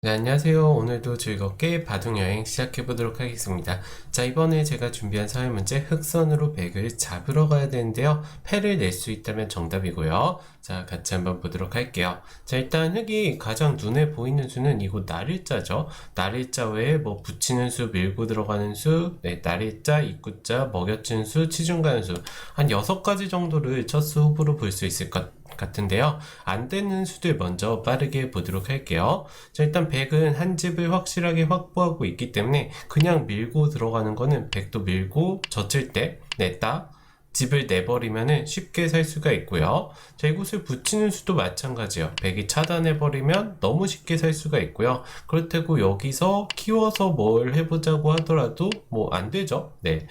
네, 안녕하세요. 오늘도 즐겁게 바둑 여행 시작해 보도록 하겠습니다. 자, 이번에 제가 준비한 사회 문제 흑선으로 백을 잡으러 가야 되는데요. 패를 낼 수 있다면 정답이고요. 자, 같이 한번 보도록 할게요. 자, 일단 흑이 가장 눈에 보이는 수는 이곳 날일자죠. 날일자 외에 뭐 붙이는 수, 밀고 들어가는 수, 네, 날일자, 입구자, 먹여친 수, 치중 가는 수, 한 여섯 가지 정도를 첫수 후보로 볼 수 있을 것 같은데요. 안 되는 수들 먼저 빠르게 보도록 할게요. 자, 일단 100은 한 집을 확실하게 확보하고 있기 때문에 그냥 밀고 들어가는 거는 100도 밀고 젖힐 때 냈다. 집을 내버리면 쉽게 살 수가 있고요. 자, 이곳을 붙이는 수도 마찬가지예요. 100이 차단해버리면 너무 쉽게 살 수가 있고요. 그렇다고 여기서 키워서 뭘 해보자고 하더라도 뭐 안 되죠. 네.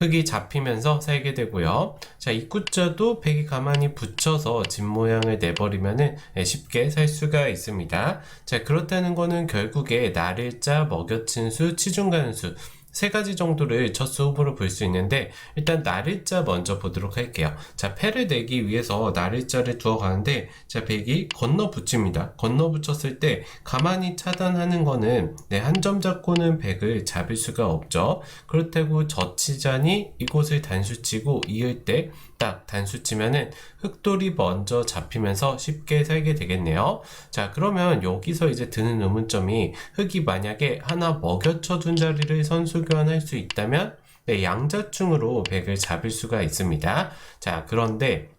흙이 잡히면서 살게 되고요. 자, 입구자도 백이 가만히 붙여서 집 모양을 내버리면은 예, 쉽게 살 수가 있습니다. 자, 그렇다는 거는 결국에 날일자, 먹여친 수, 치중가는 수, 세 가지 정도를 첫 수업으로 볼 수 있는데 일단 날일자 먼저 보도록 할게요. 자, 패를 내기 위해서 날일자를 두어 가는데 자, 백이 건너 붙입니다. 건너 붙였을 때 가만히 차단하는 거는 네, 한 점 잡고는 백을 잡을 수가 없죠. 그렇다고 젖히자니 이곳을 단수치고 이을 때 딱 단수 치면은 흑돌이 먼저 잡히면서 쉽게 살게 되겠네요. 자, 그러면 여기서 이제 드는 의문점이 흑이 만약에 하나 먹여쳐 둔 자리를 선수 교환할 수 있다면 네, 양자충으로 백을 잡을 수가 있습니다. 자, 그런데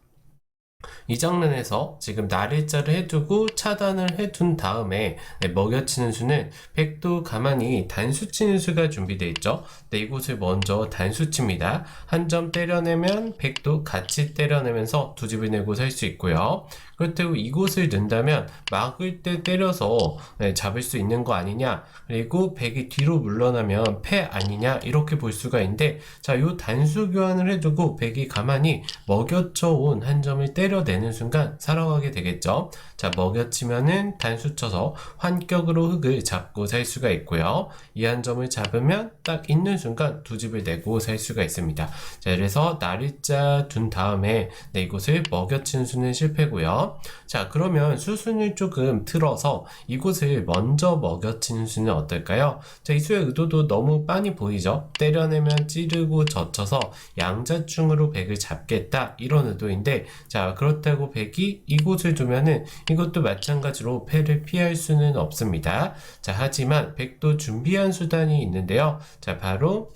이 장면에서 지금 날일자를 해두고 차단을 해둔 다음에 네, 먹여치는 수는 백도 가만히 단수치는 수가 준비되어 있죠. 네, 이곳을 먼저 단수칩니다. 한 점 때려내면 백도 같이 때려내면서 두 집을 내고 살 수 있고요. 그렇다고 이곳을 넣는다면 막을 때 때려서 네, 잡을 수 있는 거 아니냐 그리고 백이 뒤로 물러나면 패 아니냐 이렇게 볼 수가 있는데 자요 단수 교환을 해두고 백이 가만히 먹여쳐 온 한 점을 때려 내는 순간 살아가게 되겠죠 자 먹여치면은 단수 쳐서 환격으로 흙을 잡고 살 수가 있고요 이 한 점을 잡으면 딱 있는 순간 두 집을 내고 살 수가 있습니다 자 그래서 날일자 둔 다음에 네, 이곳을 먹여친 수는 실패고요 자, 그러면 수순을 조금 틀어서 이곳을 먼저 먹여치는 수는 어떨까요? 자, 이 수의 의도도 너무 빤히 보이죠? 때려내면 찌르고 젖혀서 양자충으로 백을 잡겠다 이런 의도인데 자, 그렇다고 백이 이곳을 두면은 이것도 마찬가지로 패를 피할 수는 없습니다. 자, 하지만 백도 준비한 수단이 있는데요. 자, 바로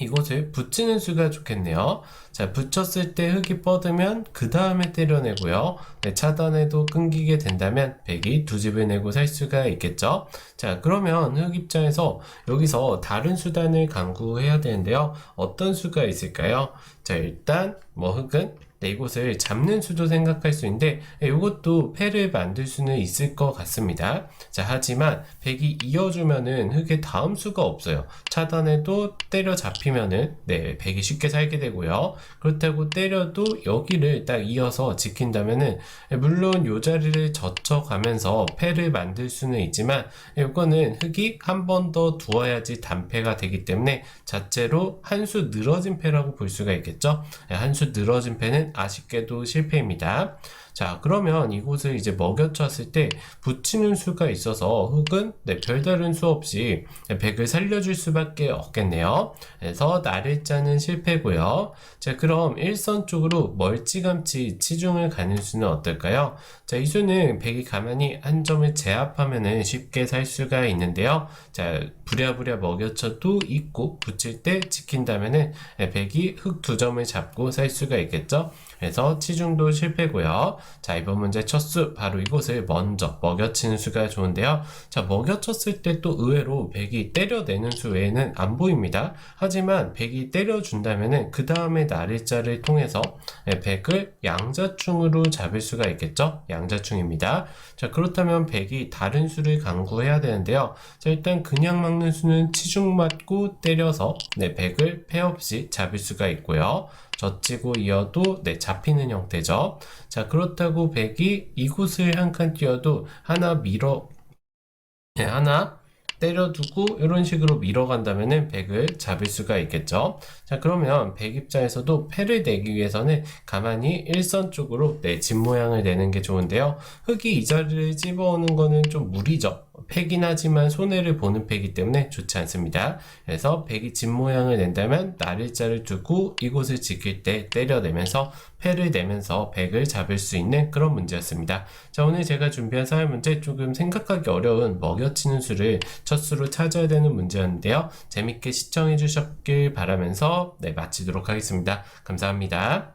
이곳을 붙이는 수가 좋겠네요. 자, 붙였을 때 흙이 뻗으면 그 다음에 때려내고요. 네, 차단해도 끊기게 된다면 백이 두 집을 내고 살 수가 있겠죠. 자, 그러면 흙 입장에서 여기서 다른 수단을 강구해야 되는데요. 어떤 수가 있을까요? 자, 일단 뭐 흙은 네, 이곳을 잡는 수도 생각할 수 있는데 이것도 패를 만들 수는 있을 것 같습니다. 자, 하지만 백이 이어주면은 흙의 다음 수가 없어요. 차단해도 때려 잡히면은 네, 백이 쉽게 살게 되고요. 그렇다고 때려도 여기를 딱 이어서 지킨다면은 물론 요 자리를 젖혀가면서 패를 만들 수는 있지만 이거는 흙이 한 번 더 두어야지 단패가 되기 때문에 자체로 한 수 늘어진 패라고 볼 수가 있겠죠. 한수 늘어진 패는 아쉽게도 실패입니다. 자, 그러면 이곳을 이제 먹여쳤을 때 붙이는 수가 있어서 흙은 네, 별다른 수 없이 백을 살려줄 수밖에 없겠네요. 그래서 날일자는 실패고요. 자, 그럼 일선 쪽으로 멀찌감치 치중을 가는 수는 어떨까요? 자, 이 수는 백이 가만히 한 점을 제압하면 쉽게 살 수가 있는데요. 자, 부랴부랴 먹여쳐도 있고 붙일 때 지킨다면은 백이 흙 두 점을 잡고 살 수가 있겠죠. 그래서 치중도 실패고요. 자, 이번 문제 첫 수 바로 이곳을 먼저 먹여치는 수가 좋은데요. 자, 먹여쳤을 때 또 의외로 백이 때려내는 수 외에는 안 보입니다. 하지만 백이 때려준다면은 그 다음에 날일자를 통해서 백을 양자충으로 잡을 수가 있겠죠. 양자충입니다. 자, 그렇다면 백이 다른 수를 강구해야 되는데요. 자, 일단 그냥 막는 수는 치중 맞고 때려서 네, 백을 패 없이 잡을 수가 있고요. 젖히고 이어도 네, 잡히는 형태죠. 자, 그렇다고 백이 이곳을 한칸 띄어도 하나 밀어 네, 하나 때려두고 이런 식으로 밀어간다면은 100을 잡을 수가 있겠죠. 자, 그러면 100 입장에서도 패를 내기 위해서는 가만히 일선 쪽으로 네, 집 모양을 내는 게 좋은데요. 흙이 이 자리를 집어오는 거는 좀 무리죠. 패긴 하지만 손해를 보는 패이기 때문에 좋지 않습니다. 그래서 100이 집 모양을 낸다면 날일자를 두고 이곳을 지킬 때 때려내면서 패를 내면서 100을 잡을 수 있는 그런 문제였습니다. 자, 오늘 제가 준비한 사회 문제 조금 생각하기 어려운 먹여치는 수를 첫 수로 찾아야 되는 문제였는데요. 재밌게 시청해 주셨길 바라면서 네, 마치도록 하겠습니다. 감사합니다.